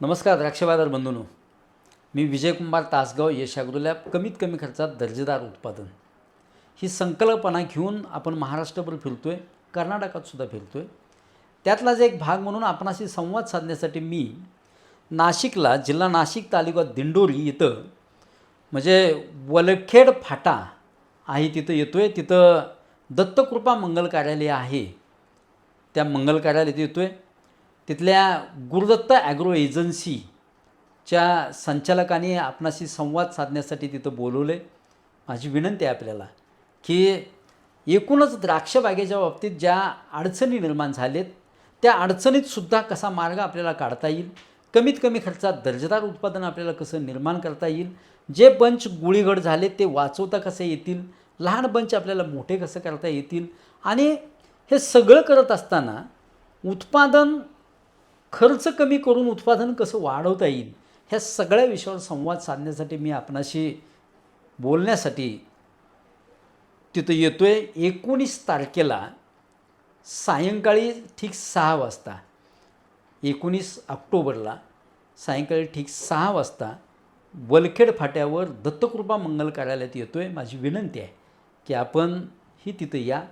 नमस्कार द्राक्षबाजार बंधूनो. मी विजयकुमार तासगाव यश कमीत कमी खर्चात दर्जेदार उत्पादन. ही संकल्पना घेऊन आपण महाराष्ट्रभर फिरतो आहे कर्नाटकातसुद्धा फिरतो आहे त्यातलाच एक भाग म्हणून आपणाशी संवाद साधण्यासाठी मी नाशिकला जिल्हा नाशिक तालुका दिंडोरी इथं म्हणजे वलखेड फाटा आहे तिथं येतो आहे तिथं दत्तकृपा मंगल कार्यालय आहे. त्या मंगल कार्यालयात येतो आहे तिथल्या गुरुदत्त ॲग्रो एजन्सीच्या संचालकाने आपणाशी संवाद साधण्यासाठी तिथं बोलवलं आहे माझी विनंती आहे आपल्याला की एकूणच द्राक्ष बागेच्या बाबतीत ज्या अडचणी निर्माण झालेत त्या अडचणीतसुद्धा कसा मार्ग आपल्याला काढता येईल कमीत कमी खर्चात दर्जेदार उत्पादन आपल्याला कसं निर्माण करता येईल जे बंच गुळीगड झाले ते वाचवता कसे येतील लहान बंच आपल्याला मोठे कसं करता येतील आणि हे सगळं करत असताना उत्पादन खर्च कमी करून उत्पादन कसं वाढवता येईल ह्या सगळ्या विषयावर संवाद साधण्यासाठी मी आपणाशी बोलण्यासाठी तिथं येतो आहे एकोणीस तारखेला सायंकाळी ठीक सहा वाजता एकोणीस ऑक्टोबरला सायंकाळी ठीक सहा वाजता वलखेड फाट्यावर दत्तकृपा मंगल कार्यालयात येतो आहे माझी विनंती आहे की आपण ही तिथं या.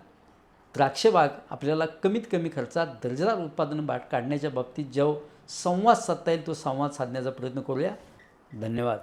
द्राक्षबाग आपल्याला कमीत कमी खर्चात दर्जेदार उत्पादन बाट काढण्याच्या बाबतीत जो संवाद साधता येईल तो संवाद साधण्याचा प्रयत्न करूया. धन्यवाद.